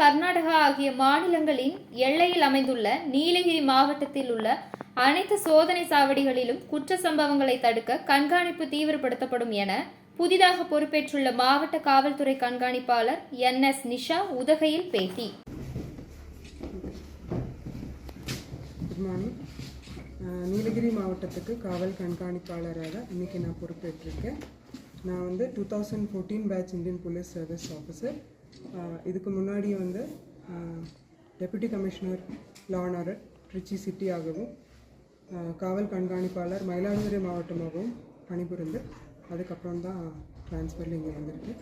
கர்நாடகா ஆகிய மாநிலங்களின் எல்லையில் அமைந்துள்ள நீலகிரி மாவட்டத்தில் உள்ள அனைத்து சோதனை சாவடிகளிலும் குற்ற சம்பவங்களை தடுக்க கண்காணிப்பு தீவிரப்படுத்தப்படும் என புதிதாக பொறுப்பேற்றுள்ள மாவட்ட காவல்துறை கண்காணிப்பாளர் என் எஸ் நிஷா உதகையில் பேட்டி. குட் மார்னிங் நீலகிரி மாவட்டத்துக்கு காவல் கண்காணிப்பாளராக இன்றைக்கி நான் பொறுப்பேற்றிருக்கேன். நான் வந்து two thousand fourteen batch Indian police service officer இதுக்கு முன்னாடி வந்து deputy commissioner law and order Tiruchi சிட்டியாகவும் காவல் கண்காணிப்பாளர் மயிலாடுதுறை மாவட்டமாகவும் பணிபுரிந்து அதுக்கப்புறம் தான் ட்ரான்ஸ்ஃபரில் இங்கே வந்திருக்கு.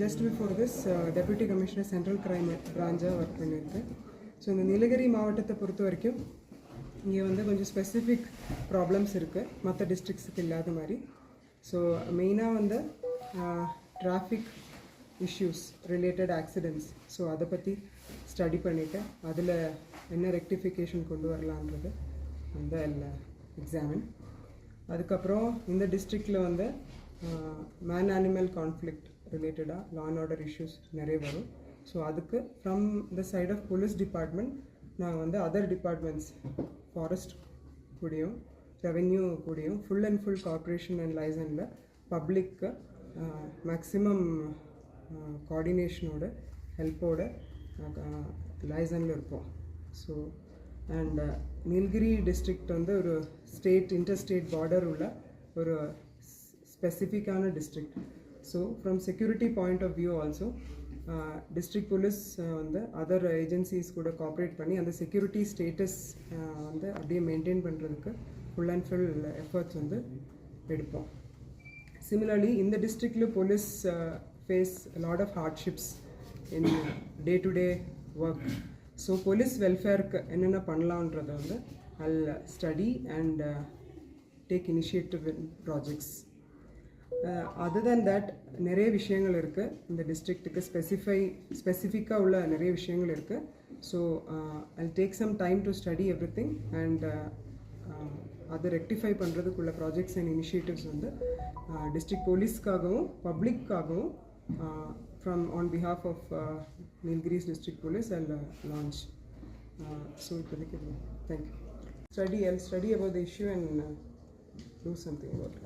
Just before this deputy commissioner central crime பிரான்ச்சாக work பண்ணியிருக்கேன் ஸோ இந்த நீலகிரி மாவட்டத்தை பொறுத்த வரைக்கும் இங்கே வந்து கொஞ்சம் ஸ்பெசிஃபிக் ப்ராப்ளம்ஸ் இருக்குது மற்ற டிஸ்ட்ரிக்ஸுக்கு இல்லாத மாதிரி. ஸோ மெயினாக வந்து traffic issues related accidents so அதை பற்றி ஸ்டடி பண்ணிவிட்டு அதில் என்ன ரெக்டிஃபிகேஷன் கொண்டு வரலான்றது வந்து எக்ஸாமின் அதுக்கப்புறம் இந்த டிஸ்ட்ரிக்டில் வந்து மேன் அனிமல் கான்ஃப்ளிக்ட் ரிலேட்டடாக லா அண்ட் ஆர்டர் இஷ்யூஸ் நிறைய வரும். ஸோ அதுக்கு from the side of police department நான் வந்து அதர் டிபார்ட்மெண்ட்ஸ் ஃபாரஸ்ட் கூடயும் ரெவென்யூ கூடயும் full and full corporation and லைசனில் பப்ளிக்கு மேக்ஸிமம் கோஆர்டினேஷனோட ஹெல்ப்போட லைசனில் இருப்போம். ஸோ அண்ட் நீல்கிரி டிஸ்ட்ரிக்ட் வந்து ஒரு ஸ்டேட் இன்டர்ஸ்டேட் பார்டர் உள்ள ஒரு ஸ்பெசிஃபிக்கான district so from security point of view also district police வந்து அதர் ஏஜென்சிஸ் கூட கோஆப்ரேட் பண்ணி அந்த செக்யூரிட்டி ஸ்டேட்டஸ் வந்து அப்படியே மெயின்டைன் பண்ணுறதுக்கு ஃபுல் அண்ட் ஃபுல் எஃபர்ட்ஸ் வந்து எடுப்போம். சிமிலர்லி இந்த டிஸ்ட்ரிக்டில் police face lot of hardships in day to day work so police வெல்ஃபேருக்கு என்னென்ன பண்ணலான்றத வந்து அல் study and take initiative in projects other than that நிறைய விஷயங்கள் இருக்குது இந்த டிஸ்ட்ரிக்ட்டுக்கு ஸ்பெசிஃபை ஸ்பெசிஃபிக்காக உள்ள நிறைய விஷயங்கள் இருக்குது so I take some time to study everything and அதை ரெக்டிஃபை பண்ணுறதுக்குள்ள ப்ராஜெக்ட்ஸ் அண்ட் இனிஷியேட்டிவ்ஸ் வந்து uh, டிஸ்ட்ரிக்ட் போலீஸ்க்காகவும் பப்ளிக்காகவும் Uh, from on behalf of uh, Nilgiris District Police, I'll uh, launch. so, thank you. Study, I'll study about the issue and do something about it.